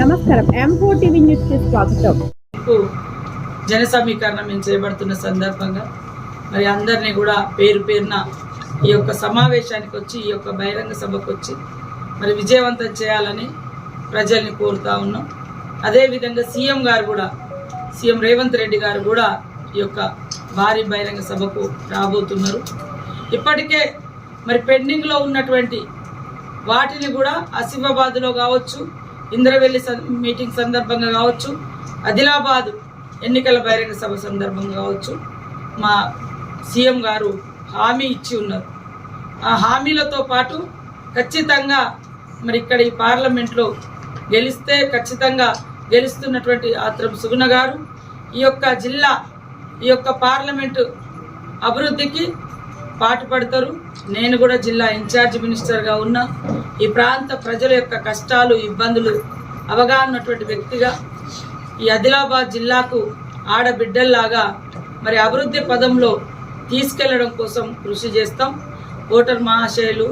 నమస్కారం. ఎం టీవీ న్యూస్కి స్వాగతం. జన సమీకరణ మేము చేపడుతున్న సందర్భంగా మరి అందరినీ కూడా పేరు పేరున ఈ యొక్క సమావేశానికి వచ్చి ఈ యొక్క బహిరంగ సభకు వచ్చి మరి విజయవంతం చేయాలని ప్రజల్ని కోరుతా ఉన్నాం. అదేవిధంగా సీఎం గారు కూడా సీఎం రేవంత్ రెడ్డి గారు కూడా ఈ యొక్క భారీ బహిరంగ సభకు రాబోతున్నారు. ఇప్పటికే మరి పెండింగ్లో ఉన్నటువంటి వాటిని కూడా ఆసిఫాబాద్లో కావచ్చు ఇంద్రవెల్లి మీటింగ్ సందర్భంగా కావచ్చు ఆదిలాబాద్ ఎన్నికల బహిరంగ సభ సందర్భంగా కావచ్చు మా సీఎం గారు హామీ ఇచ్చి ఉన్నారు. ఆ హామీలతో పాటు ఖచ్చితంగా మరి ఇక్కడ ఈ పార్లమెంట్లో గెలిస్తే ఖచ్చితంగా గెలుస్తున్నటువంటి ఆత్రం సుగుణ గారు ఈ యొక్క జిల్లా ఈ యొక్క పార్లమెంటు అభివృద్ధికి పాటుపడతారు నేను కూడా జిల్లా ఇన్ఛార్జ్ మినిస్టర్గా ఉన్నా. ఈ ప్రాంత ప్రజల యొక్క కష్టాలు ఇబ్బందులు అవగాహన ఉన్నటువంటి వ్యక్తిగా ఈ ఆదిలాబాద్ జిల్లాకు ఆడబిడ్డల్లాగా మరి అభివృద్ధి పదంలో తీసుకెళ్ళడం కోసం కృషి చేస్తాం. ఓటర్ మహాశయులు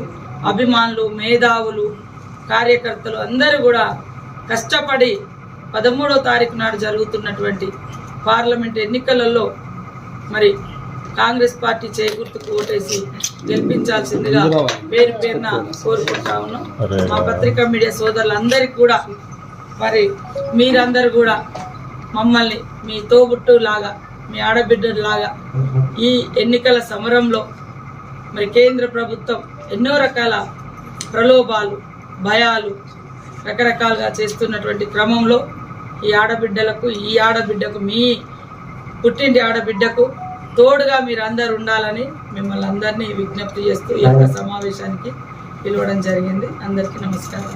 అభిమానులు మేధావులు కార్యకర్తలు అందరూ కూడా కష్టపడి పదమూడో తారీఖు నాడు జరుగుతున్నటువంటి పార్లమెంట్ ఎన్నికలలో మరి కాంగ్రెస్ పార్టీ చేకూర్తుకు ఓటేసి గెలిపించాల్సిందిగా పేరు పేరున కోరుకుంటా ఉన్నాం. మా పత్రికా మీడియా సోదరులందరికీ కూడా మరి మీరందరూ కూడా మమ్మల్ని మీ తోబుట్టు లాగా మీ ఆడబిడ్డల లాగా ఈ ఎన్నికల సమరంలో మరి కేంద్ర ప్రభుత్వం ఎన్నో రకాల ప్రలోభాలు భయాలు రకరకాలుగా చేస్తున్నటువంటి క్రమంలో ఈ ఆడబిడ్డలకు ఈ ఆడబిడ్డకు మీ పుట్టింటి ఆడబిడ్డకు తోడుగా మీరు అందరు ఉండాలని మిమ్మల్ని అందరినీ విజ్ఞప్తి చేస్తూ ఈ యొక్క సమావేశానికి పిలవడం జరిగింది. అందరికీ నమస్కారం.